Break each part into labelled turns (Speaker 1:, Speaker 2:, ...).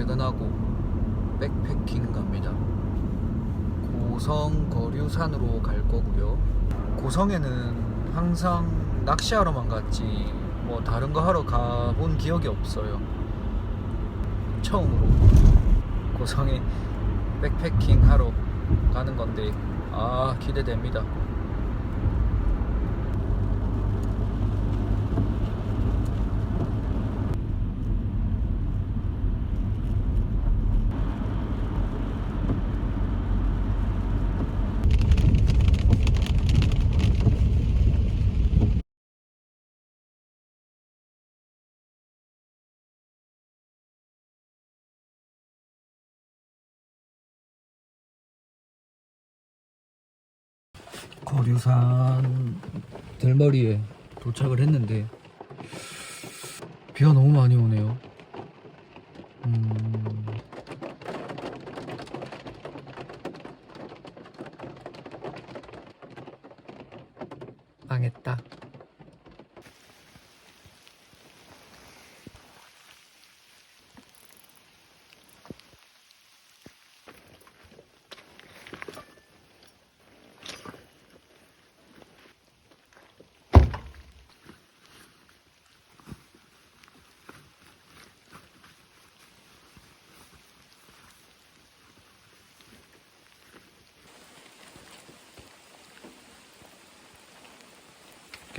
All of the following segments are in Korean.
Speaker 1: 퇴근하고 백패킹 갑니다. 고성 거류산으로 갈 거고요. 고성에는 항상 낚시하러만 갔지 뭐 다른 거 하러 가본 기억이 없어요. 처음으로 고성에 백패킹 하러 가는 건데 아 기대됩니다. 거류산 들머리에 도착을 했는데 비가 너무 많이 오네요. 음, 망했다.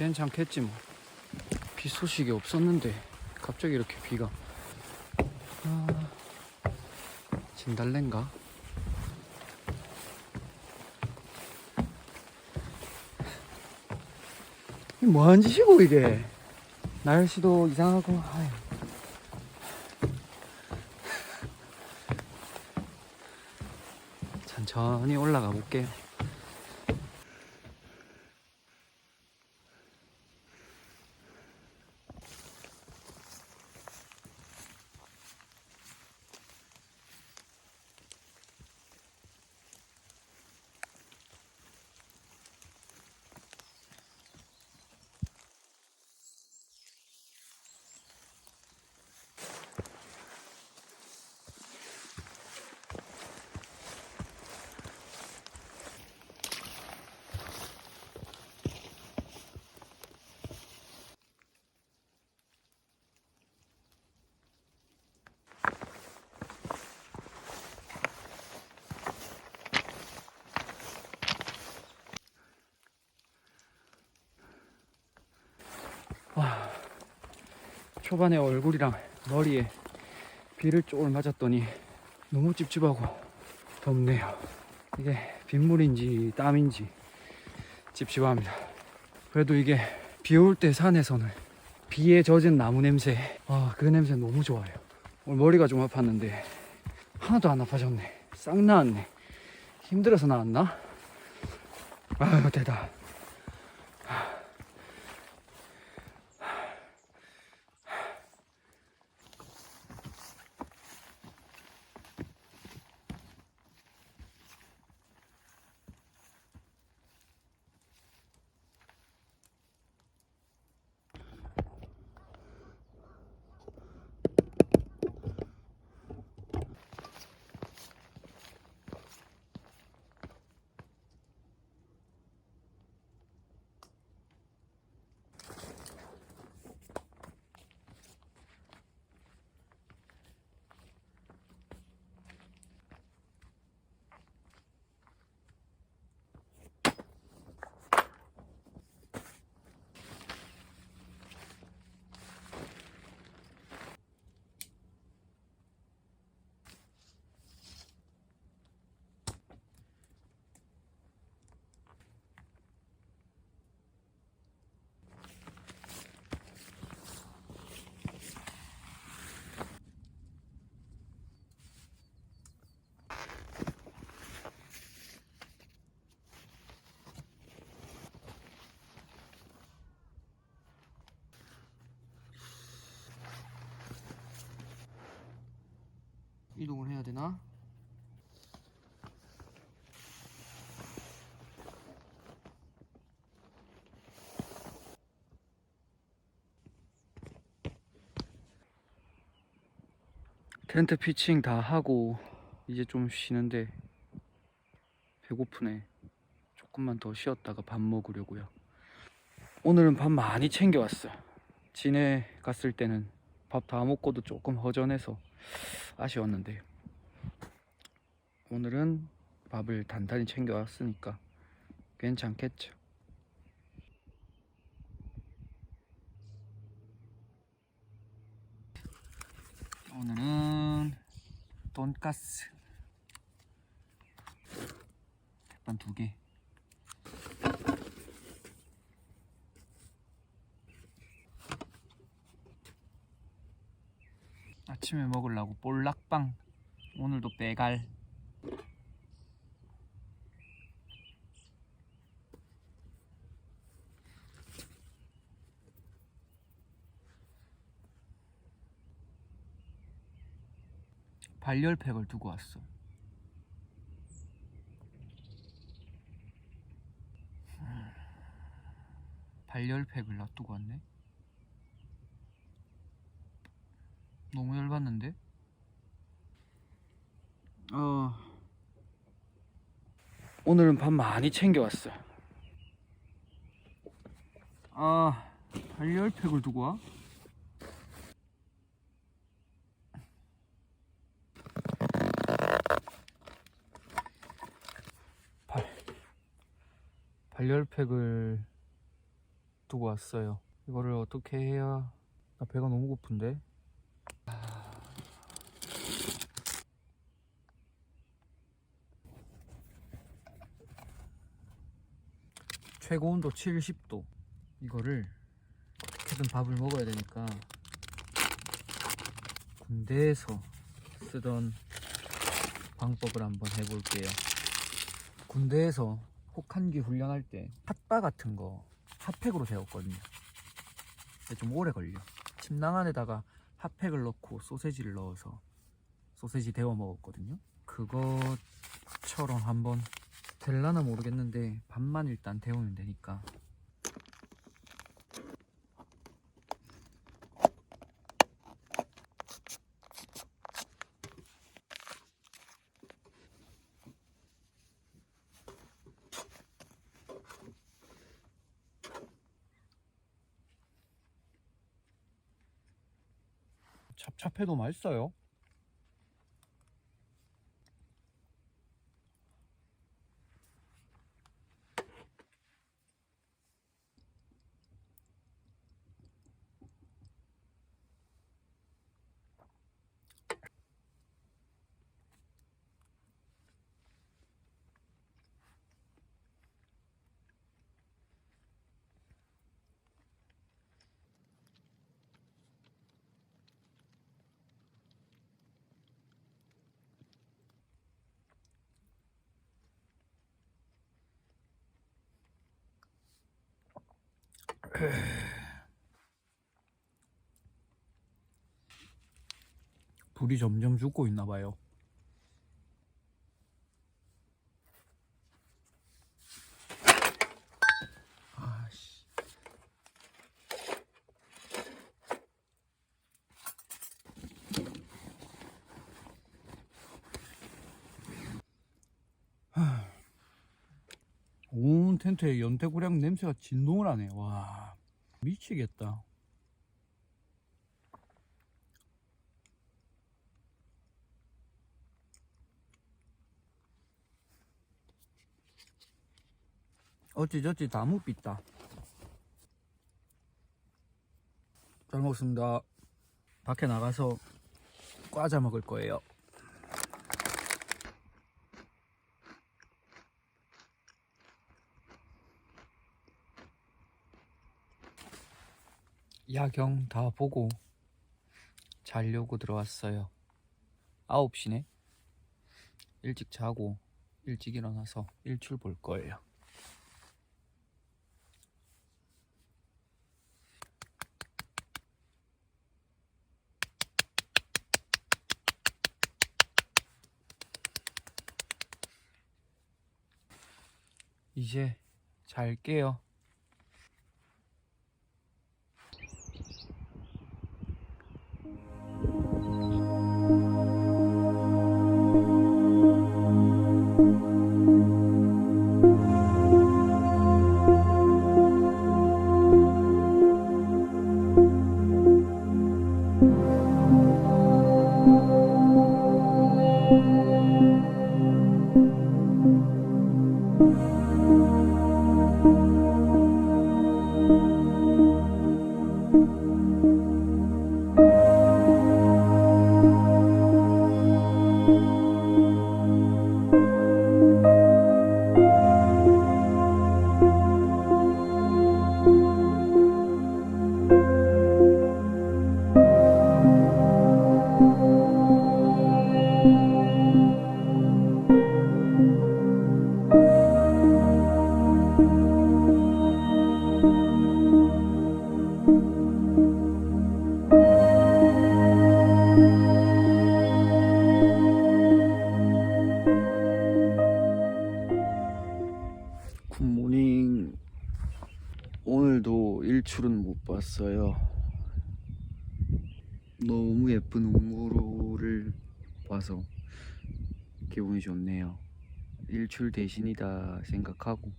Speaker 1: 괜찮겠지 뭐. 비 소식이 없었는데 갑자기 이렇게 비가. 아, 진달래인가? 뭐하는 짓이고 이게 날씨도 이상하고 아유. 천천히 올라가 볼게요 초반에 얼굴이랑 머리에 비를 쪼을 맞았더니 너무 찝찝하고 덥네요. 이게 빗물인지 땀인지 찝찝합니다. 그래도 이게 비 올 때 산에서는 비에 젖은 나무 냄새, 아, 그 냄새 너무 좋아요. 오늘 머리가 좀 아팠는데 하나도 안 아파졌네. 싹 나았네. 힘들어서 나왔나? 아유, 대다. 이동을 해야 되나? 텐트 피칭 다 하고 이제 좀 쉬는데 배고프네. 조금만 더 쉬었다가 밥 먹으려고요. 오늘은 밥 많이 챙겨왔어요 진해 갔을 때는 밥 다 먹고도 조금 허전해서 아쉬웠는데 오늘은 밥을 단단히 챙겨왔으니까 괜찮겠죠. 오늘은 돈가스 백반 두 개. 아침에 먹으려고 볼락빵 오늘도 빼갈. 발열팩을 두고 왔어. 음, 발열팩을 놔두고 왔네 너무 열받는데? 어. 오늘은 밥 많이 챙겨왔어. 아 발열팩을 두고 와? 발 발열팩을 두고 왔어요. 이거를 어떻게 해야? 나 배가 너무 고픈데 최고 온도 70도. 이거를 어떻게든 밥을 먹어야 되니까 군대에서 쓰던 방법을 한번 해볼게요. 군대에서 혹한기 훈련할 때 핫바 같은 거 핫팩으로 데웠거든요. 근데 좀 오래 걸려. 침낭 안에다가 핫팩을 넣고 소세지를 넣어서 소세지 데워 먹었거든요. 그것처럼 한번 될라나 모르겠는데 밥만 일단 데우면 되니까 찹찹해도 맛있어요 불이 점점 죽고 있나 봐요. 아씨. 하. 온 텐트에 연태고량 냄새가 진동을 하네. 와, 미치겠다. 어찌저찌 다 묵빛다. 잘 먹습니다. 밖에 나가서 과자 먹을 거예요. 야경 다 보고 자려고 들어왔어요. 9시네. 일찍 자고 일찍 일어나서 일출 볼 거예요. 이제 잘게요. 못 봤어요. 너무 예쁜 웅구루를 봐서 기분이 좋네요. 일출 대신이다 생각하고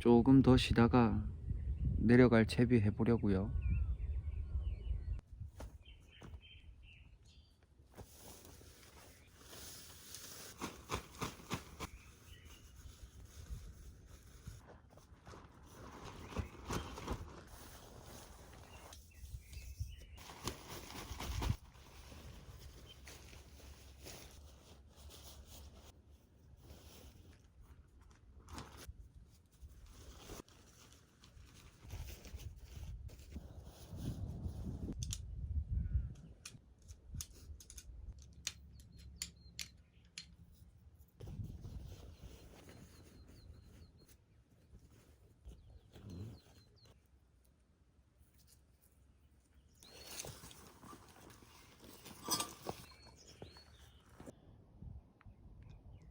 Speaker 1: 조금 더 쉬다가 내려갈 채비 해보려고요.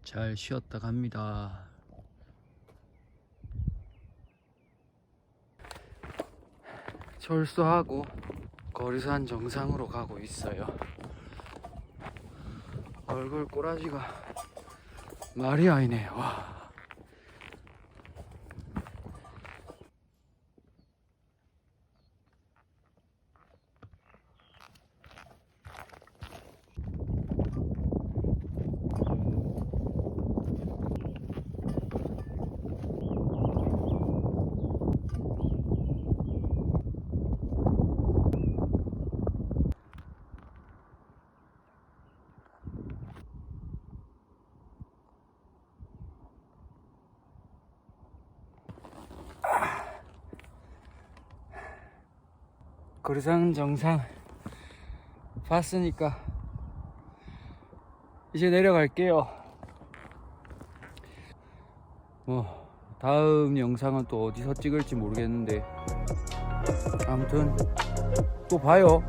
Speaker 1: 잘 쉬었다 갑니다. 철수하고 거리산 정상으로 가고 있어요. 얼굴 꼬라지가 말이 아니네. 와. 거리산 정상 봤으니까 이제 내려갈게요. 뭐 다음 영상은 또 어디서 찍을지 모르겠는데 아무튼 또 봐요.